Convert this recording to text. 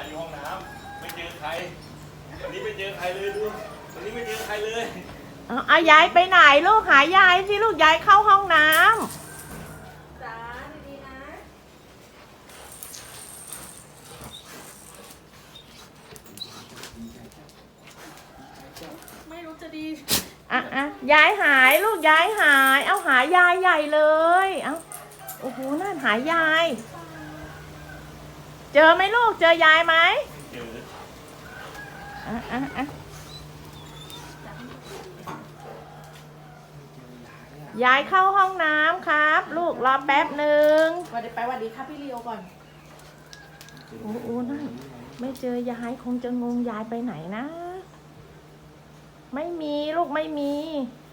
ายอยู่ห้องน้ำไม่เจอใครวันนี้ไม่เจอใครเลยดูวันนี้ไม่เจอใครเลยเอาเอายายไปไหนลูกหายายสิลูกยายเข้าห้องน้ำจ้าดีๆนะไม่รู้จะดีอะอะยายหายลูกยายหาย เอาหายายใหญ่เลยเอาโอ้โหนั่นหายาย เจอไหมลูก เจอยายไหมเจออะอะอะยายเข้าห้องน้ำครับ ลูกรอแป๊บหนึ่งสวัสดีไปสวัสดีครับพี่ลีโอก่อน โอ้โหนั่นไม่เจอยายคงจะงงยายไปไหนนะ ไม่มีลูกไม่มีไ